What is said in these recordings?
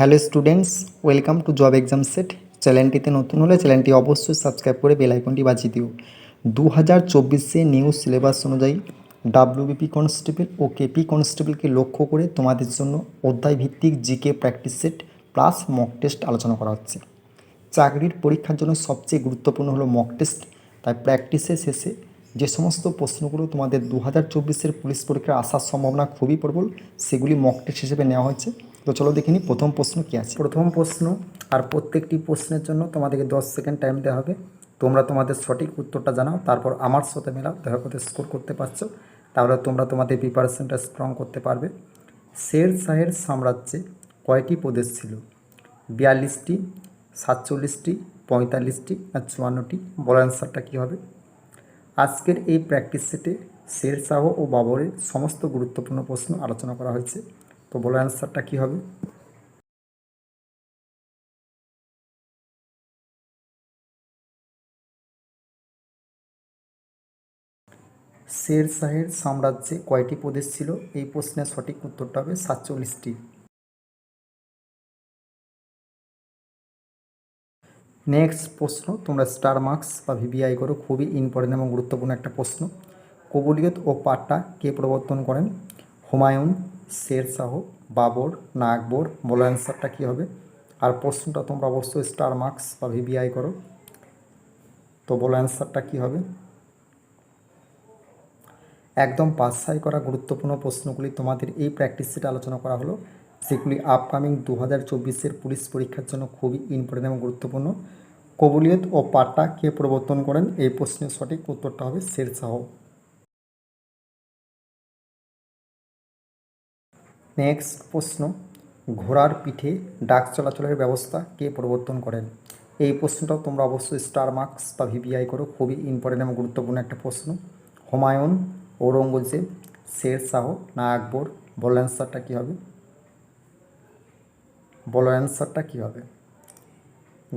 Hello students, welcome to job exam set. চ্যানেলটিতে নতুন হলে চ্যানেলটি অবশ্যই সাবস্ক্রাইব করে বেল আইকনটি বাজিয়ে দিও। দু হাজার চব্বিশে নিউ সিলেবাস অনুযায়ী ডাব্লিউবিপি কনস্টেবল ও কেপি কনস্টেবলকে লক্ষ্য করে তোমাদের জন্য অধ্যায় ভিত্তিক GK practice set plus mock test আলোচনা করা হচ্ছে। চাকরির পরীক্ষার জন্য সবচেয়ে গুরুত্বপূর্ণ হলো মক টেস্ট তাই প্র্যাকটিসের শেষে যে সমস্ত প্রশ্নগুলো তোমাদের দু হাজার চব্বিশের পুলিশ পরীক্ষার আসার সম্ভাবনা খুবই প্রবল, সেগুলি মক টেস্ট হিসেবে নেওয়া হয়েছে। তো চলো দেখে নিই প্রথম প্রশ্ন কী আছে। প্রথম প্রশ্ন, আর প্রত্যেকটি প্রশ্নের জন্য তোমাদেরকে দশ সেকেন্ড টাইম দেওয়া হবে। তোমরা তোমাদের সঠিক উত্তরটা জানাও, তারপর আমার সাথে মেলাও, দেখা করতে স্কোর করতে পারছ। তাহলে তোমরা তোমাদের প্রিপারেশনটা স্ট্রং করতে পারবে। শের শাহের সাম্রাজ্যে কয়টি প্রদেশ ছিল? বিয়াল্লিশটি, সাতচল্লিশটি, পঁয়তাল্লিশটি আর চুয়ান্নটি? বলার অ্যান্সারটা কী হবে? আজকের এই প্র্যাকটিস সেটে শের শাহ ও বাবরের সমস্ত গুরুত্বপূর্ণ প্রশ্ন আলোচনা করা হয়েছে। তো বলো অ্যান্সারটা কী হবে? শের শাহের সাম্রাজ্যে কয়টি প্রদেশ ছিল? এই প্রশ্নের সঠিক উত্তরটা হবে সাতচল্লিশটি। নেক্সট প্রশ্ন, তোমরা স্টার মার্কস বা ভিভিআই করো, খুবই ইম্পর্টেন্ট এবং গুরুত্বপূর্ণ একটা প্রশ্ন। কবুলিয়ত ও পাট্টা কে প্রবর্তন করেন? হুমায়ুন শের শাহ বাবর না আকবর বলো অ্যান্সারটা কী হবে? আর প্রশ্নটা তোমরা অবশ্যই স্টার মার্কস বা ভিভিআই করো। তো বলো অ্যান্সারটা কী হবে? একদম পাশাই করা গুরুত্বপূর্ণ প্রশ্নগুলি তোমাদের এই প্র্যাকটিস সেটে আলোচনা করা হলো সেগুলি আপকামিং দু হাজার চব্বিশের পুলিশ পরীক্ষার জন্য খুবই ইম্পর্টেন্ট এবং গুরুত্বপূর্ণ। কবুলিয়ত ও পাট্টা কে প্রবর্তন করেন? এই প্রশ্নের সঠিক উত্তরটা হবে শের নেক্সট প্রশ্ন, ঘোড়ার পিঠে ডাক চলাচলের ব্যবস্থা কে প্রবর্তন করেন? এই প্রশ্নটাও তোমরা অবশ্যই স্টার মার্কস বা ভিভিআই করো, খুবই ইম্পর্টেন্ট এবং গুরুত্বপূর্ণ একটা প্রশ্ন। হুমায়ুন, ঔরঙ্গজেব, শের শাহ, না আকবর বলো অ্যান্সারটা কী হবে? বলো অ্যান্সারটা কী হবে?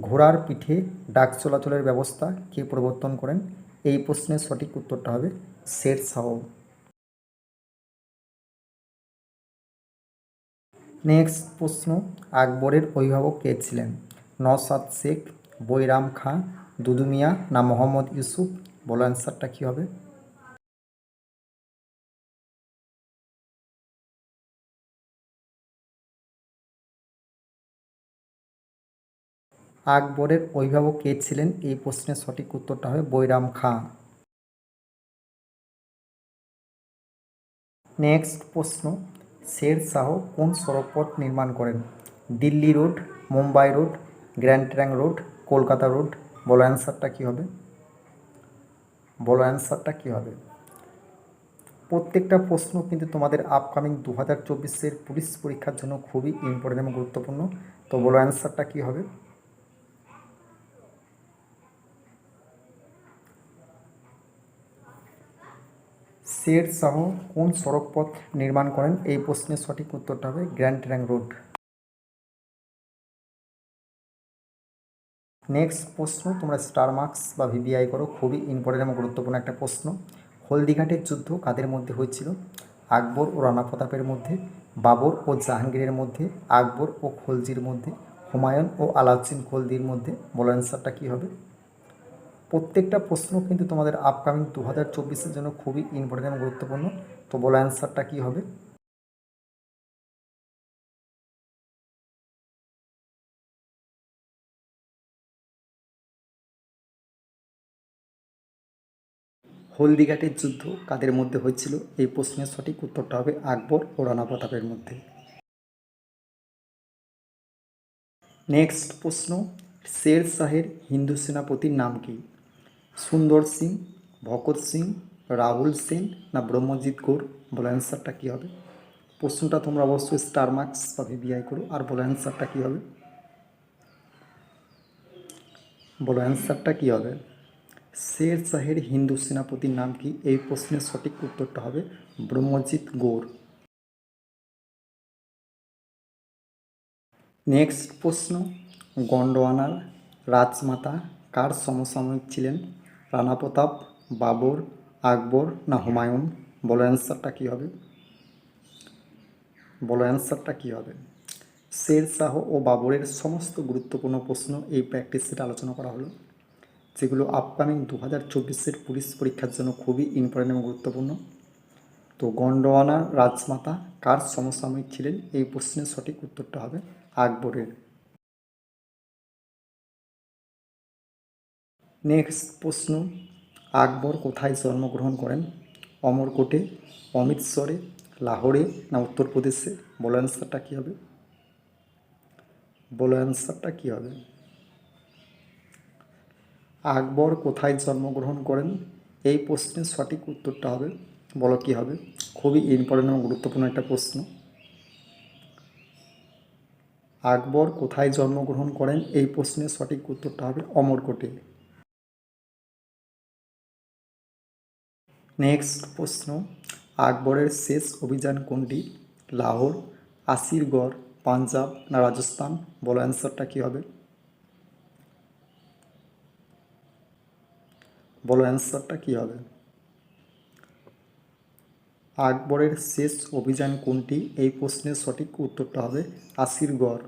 ঘোড়ার পিঠে ডাক চলাচলের ব্যবস্থা কে প্রবর্তন করেন? এই প্রশ্নের সঠিক উত্তরটা হবে শের শাহ। নেক্সট প্রশ্ন, আকবরের অভিভাবক কে ছিলেন? নসাদ শেখ, বৈরাম খাঁ দুদুমিয়া না মোহাম্মদ ইউসুফ? বলো অ্যান্সারটা কী হবে? আকবরের অভিভাবক কে ছিলেন? এই প্রশ্নের সঠিক উত্তরটা হবে বৈরাম খাঁ। নেক্সট প্রশ্ন শের শাহ কোন সড়কপথ নির্মাণ করেন? Delhi road, Mumbai road, Grand Trunk road, Kolkata road? বলো অ্যান্সারটা কী হবে? বলো অ্যান্সারটা কী হবে? প্রত্যেকটা প্রশ্ন কিন্তু তোমাদের আপকামিং দু হাজার চব্বিশের পুলিশ পরীক্ষার জন্য খুবই ইম্পর্টেন্ট এবং গুরুত্বপূর্ণ। তো বলো অ্যান্সারটা কী হবে? শের শাহ কোন সড়কপথ নির্মাণ করেন? এই প্রশ্নের সঠিক উত্তরটা হবে গ্র্যান্ড ট্র্যাঙ্ক রোড। নেক্সট প্রশ্ন, তোমরা স্টার মার্কস বা ভিভিআই করো, খুবই ইম্পর্টেন্ট এবং গুরুত্বপূর্ণ একটা প্রশ্ন। হলদিঘাটের যুদ্ধ কাদের মধ্যে হয়েছিল? আকবর ও রানা প্রতাপের মধ্যে, বাবর ও জাহাঙ্গীরের মধ্যে, আকবর ও খলজির মধ্যে, হুমায়ুন ও আলাউদ্দিন খলজির মধ্যে? বলো অ্যান্সারটা কী হবে? প্রত্যেকটা প্রশ্ন কিন্তু তোমাদের আপকামিং দু হাজার চব্বিশের জন্য খুবই ইম্পর্টেন্ট গুরুত্বপূর্ণ। তো বলো অ্যান্সারটা কী হবে? হলদিঘাটের যুদ্ধ কাদের মধ্যে হয়েছিল? এই প্রশ্নের সঠিক উত্তরটা হবে আকবর ও রানা প্রতাপের মধ্যে। নেক্সট প্রশ্ন, শের শাহের হিন্দু সেনাপতির নাম কি? সুন্দর সিং, ভকত সিং, রাহুল সেন না ব্রহ্মজিৎ গৌর বলো অ্যান্সারটা কী হবে? প্রশ্নটা তোমরা অবশ্যই স্টার মার্কস বা ভিভিআই করো। আর বলো অ্যান্সারটা কী হবে? বলো অ্যান্সারটা কী হবে? শের শাহের হিন্দু সেনাপতির নাম কি? এই প্রশ্নের সঠিক উত্তরটা হবে ব্রহ্মজিৎ গৌর নেক্সট প্রশ্ন, গন্ডোয়ানার রাজমাতা কার সমসাময়িক ছিলেন? রানা প্রতাপ, বাবর, আকবর না হুমায়ুন? বলো অ্যান্সারটা কী হবে? বলো অ্যান্সারটা কী হবে? শের শাহ ও বাবরের সমস্ত গুরুত্বপূর্ণ প্রশ্ন এই প্র্যাকটিস সেটে আলোচনা করা হলো, যেগুলো আপকামিং দু হাজার চব্বিশের পুলিশ পরীক্ষার জন্য খুবই ইম্পর্টেন্ট এবং গুরুত্বপূর্ণ। তো গন্ডওয়ানা রাজমাতা কার সমসাময়িক ছিলেন? এই প্রশ্নের সঠিক উত্তরটা হবে আকবরের। নেক্সট প্রশ্ন, আকবর কোথায় জন্মগ্রহণ করেন? অমরকোটে, অমৃতসরে, লাহোরে না উত্তরপ্রদেশে? বলো অ্যান্সারটা কী হবে? বলো অ্যান্সারটা কী হবে? আকবর কোথায় জন্মগ্রহণ করেন? এই প্রশ্নের সঠিক উত্তরটা হবে, বলো কী হবে? খুবই ইম্পর্টেন্ট এবং গুরুত্বপূর্ণ একটা প্রশ্ন। আকবর কোথায় জন্মগ্রহণ করেন? এই প্রশ্নের সঠিক উত্তরটা হবে অমরকোটে। নেক্সট প্রশ্ন, আকবরের শেষ অভিযান কোনটি? লাহোর আসিরগড় পাঞ্জাব না রাজস্থান? বলো অ্যান্সারটা কী হবে? বলো অ্যান্সারটা কী হবে? আকবরের শেষ অভিযান কোনটি? এই প্রশ্নের সঠিক উত্তরটা হবে আসিরগড়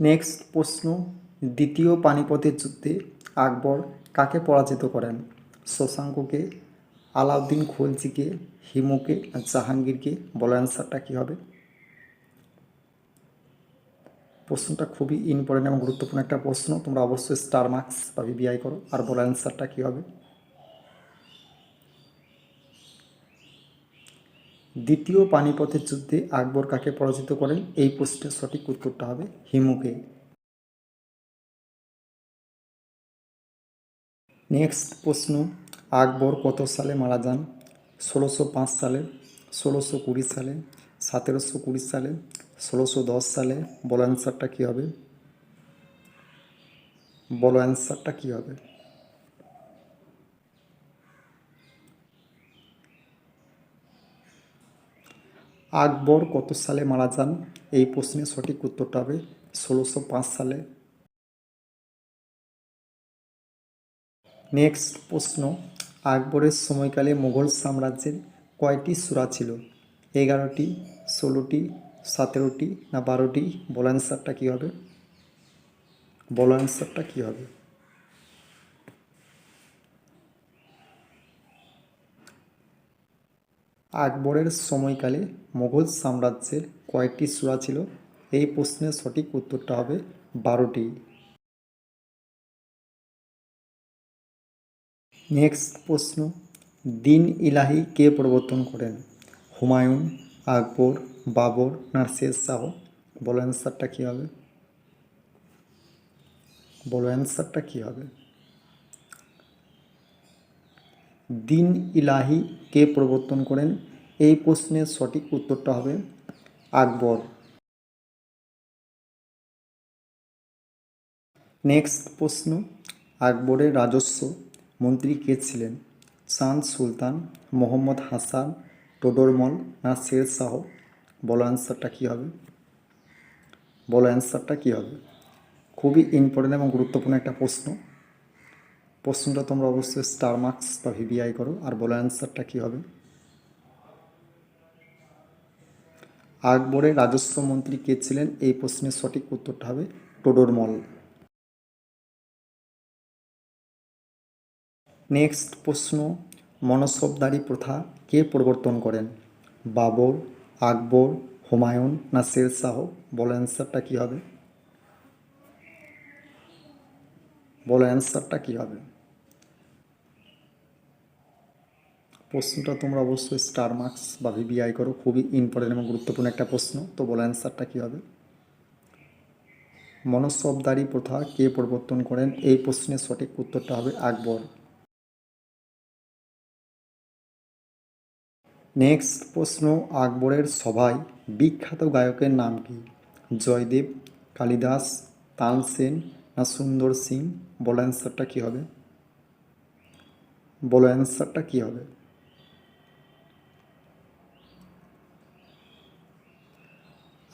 নেক্সট প্রশ্ন, দ্বিতীয় পানিপথের যুদ্ধে আকবর কাকে পরাজিত করেন? শশাঙ্ককে আলাউদ্দিন খলজিকে হিমুকে জাহাঙ্গীরকে? বলো অ্যান্সারটা কী হবে? প্রশ্নটা খুবই ইম্পর্টেন্ট এবং গুরুত্বপূর্ণ একটা প্রশ্ন। তোমরা অবশ্যই স্টার মার্কস বা ভিবিআই করো। আর বলো অ্যান্সারটা কী হবে? দ্বিতীয় পানিপথের যুদ্ধে আকবর কাকে পরাজিত করেন? এই প্রশ্নের সঠিক উত্তরটা হবে হিমুকে। নেক্সট প্রশ্ন, আকবর কত সালে মারা যান? ষোলোশো পাঁচ সালে, ষোলোশো কুড়ি সালে, সতেরোশো কুড়ি সালে, ষোলোশো দশ সালে? বলো অ্যান্সারটা কী হবে? বলো অ্যান্সারটা কী হবে? আকবর কত সালে মারা যান? এই প্রশ্নের সঠিক উত্তরটা হবে ষোলোশো সালে। নেক্সট প্রশ্ন, আকবরের সময়কালে মুঘল সাম্রাজ্যের কয়টি সূরা ছিল? এগারোটি, ষোলোটি, সতেরোটি না বারোটি? বলো অ্যান্সারটা কী হবে? বলো অ্যান্সারটা কী হবে? আকবরের সময়কালে মুঘল সাম্রাজ্যের কয়টি সূরা ছিল? এই প্রশ্নের সঠিক উত্তরটা হবে বারোটি। নেক্সট প্রশ্ন, দিন ইলাহি কে প্রবর্তন করেন? হুমায়ুন, আকবর, বাবর না শের শাহ বলো অ্যান্সারটা কী হবে? বলো অ্যান্সারটা কী হবে? দিন ইলাহি কে প্রবর্তন করেন? এই প্রশ্নের সঠিক উত্তরটা হবে আকবর। নেক্সট প্রশ্ন, আকবরের রাজস্ব মন্ত্রী কে ছিলেন? চাঁদ সুলতান, মোহাম্মদ হাসান টোডরমল না শের শাহ? বলো অ্যান্সারটা কী হবে? বলো অ্যান্সারটা কী হবে? খুবই ইম্পর্টেন্ট এবং গুরুত্বপূর্ণ একটা প্রশ্ন। প্রশ্নটা তোমরা অবশ্যই স্টার মার্কস বা ভিবিআই করো, আর বলো অ্যান্সারটা কী হবে? আকবরের রাজস্ব মন্ত্রী কে ছিলেন? এই প্রশ্নের সঠিক উত্তরটা হবে টোডরমল নেক্সট প্রশ্ন মনসবদারি প্রথা কে প্রবর্তন করেন? বাবর, আকবর, হুমায়ুন না শের শাহ? বলো অ্যান্সারটা কী হবে? বলো অ্যান্সারটা কী হবে? প্রশ্নটা তোমরা অবশ্যই স্টার মার্কস বা ভিবিআই করো, খুবই ইম্পর্টেন্ট এবং গুরুত্বপূর্ণ একটা প্রশ্ন, তো বলো অ্যান্সারটা কী হবে? মনসবদারি প্রথা কে প্রবর্তন করেন? এই প্রশ্নের সঠিক উত্তরটা হবে আকবর। নেক্সট প্রশ্ন, আকবরের সভায় বিখ্যাত গায়কের নাম কি? জয়দেব, কালিদাস তানসেন না সুন্দর সিং? বলো অ্যান্সারটা কী হবে? বলো অ্যান্সারটা কী হবে?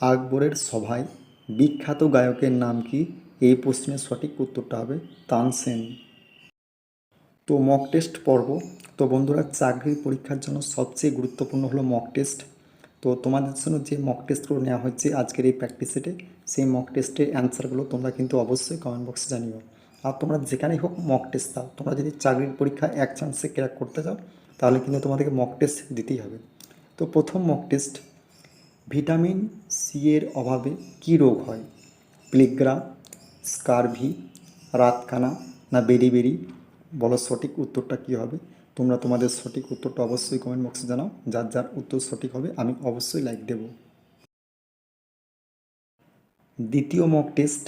আকবরের সভায় বিখ্যাত গায়কের নাম কি? এই প্রশ্নের সঠিক উত্তরটা হবে তানসেন তো মক টেস্ট পর্ব তো বন্ধুরা, চাকরির পরীক্ষার জন্য সবচেয়ে গুরুত্বপূর্ণ হলো মক টেস্ট তো তোমাদের জন্য যে মক টেস্টগুলো নেওয়া হচ্ছে আজকের এই প্র্যাকটিস সেটে, সেই মক টেস্টের অ্যান্সারগুলো তোমরা কিন্তু অবশ্যই কমেন্ট বক্সে জানিও। আর তোমরা যেখানেই হোক মক টেস্ট দাও। তোমরা যদি চাকরির পরীক্ষা এক চান্সে ক্র্যাক করতে চাও, তাহলে কিন্তু তোমাদেরকে মক টেস্ট দিতেই হবে। তো প্রথম মক টেস্ট ভিটামিন সি এর অভাবে কী রোগ হয়? প্লিগ্রা স্কারভি রাতকানা না বেরি বেরি বলো সঠিক উত্তরটা কী হবে? তোমরা তোমাদের সঠিক উত্তরটা অবশ্যই কমেন্ট বক্সে জানাও। যার যার উত্তর সঠিক হবে, আমি অবশ্যই লাইক দেব। দ্বিতীয় মক টেস্ট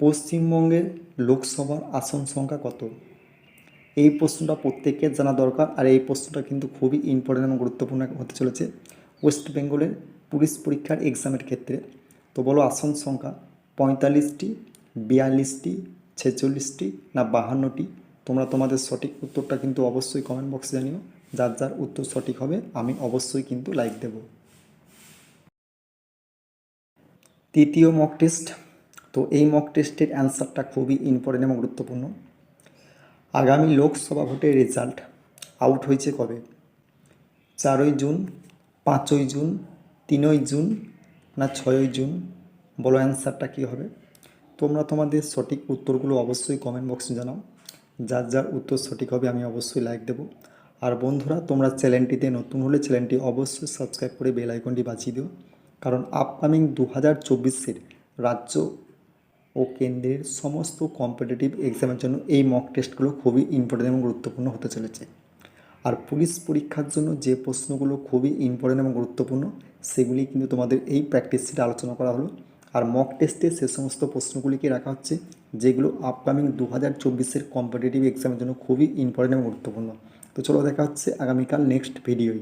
পশ্চিমবঙ্গের লোকসভার আসন সংখ্যা কত? এই প্রশ্নটা প্রত্যেকের জানা দরকার, আর এই প্রশ্নটা কিন্তু খুবই ইম্পর্টেন্ট এবং গুরুত্বপূর্ণ হতে চলেছে। ওয়েস্ট বেঙ্গলের পুলিশ পরীক্ষার এক্সামের ক্ষেত্রে। তো বলো, আসন সংখ্যা পঁয়তাল্লিশটি, বিয়াল্লিশটি, ছেচল্লিশটি না বাহান্নটি? তোমরা তোমাদের সঠিক উত্তরটা কিন্তু অবশ্যই কমেন্ট বক্সে জানিও। যার যার উত্তর সঠিক হবে, আমি অবশ্যই কিন্তু লাইক দেব। তৃতীয় মক টেস্ট তো এই মক টেস্টের অ্যান্সারটা খুবই ইম্পর্টেন্ট এবং গুরুত্বপূর্ণ। আগামী লোকসভা ভোটের রেজাল্ট আউট হয়েছে কবে? চারই জুন, পাঁচই জুন, তিনই জুন না ছয়ই জুন? বলো অ্যান্সারটা কী হবে? তোমরা তোমাদের সঠিক উত্তরগুলো অবশ্যই কমেন্ট বক্সে জানাও। যার যার উত্তর সঠিক হবে আমি অবশ্যই লাইক দেবো। আর বন্ধুরা, তোমরা চ্যানেলটিতে নতুন হলে চ্যানেলটি অবশ্যই সাবস্ক্রাইব করে বেল আইকনটি বাঁচিয়ে দিও। কারণ আপকামিং দু হাজার চব্বিশের রাজ্য ও কেন্দ্রের সমস্ত কম্পিটিটিভ এক্সামের জন্য এই মক টেস্টগুলো খুবই ইম্পর্টেন্ট এবং গুরুত্বপূর্ণ হতে চলেছে। আর পুলিশ পরীক্ষার জন্য যে প্রশ্নগুলো খুবই ইম্পর্টেন্ট এবং গুরুত্বপূর্ণ, সেগুলি কিন্তু তোমাদের এই প্র্যাকটিস শিটে আলোচনা করা হলো। আর মক টেস্টে সে সমস্ত প্রশ্নগুলিকে রাখা হচ্ছে, যেগুলো আপকামিং দু হাজার চব্বিশের কম্পিটিটিভ এক্সামের জন্য খুবই ইম্পর্টেন্ট এবং গুরুত্বপূর্ণ। তো চলো দেখা হচ্ছে আগামীকাল নেক্সট ভিডিওয়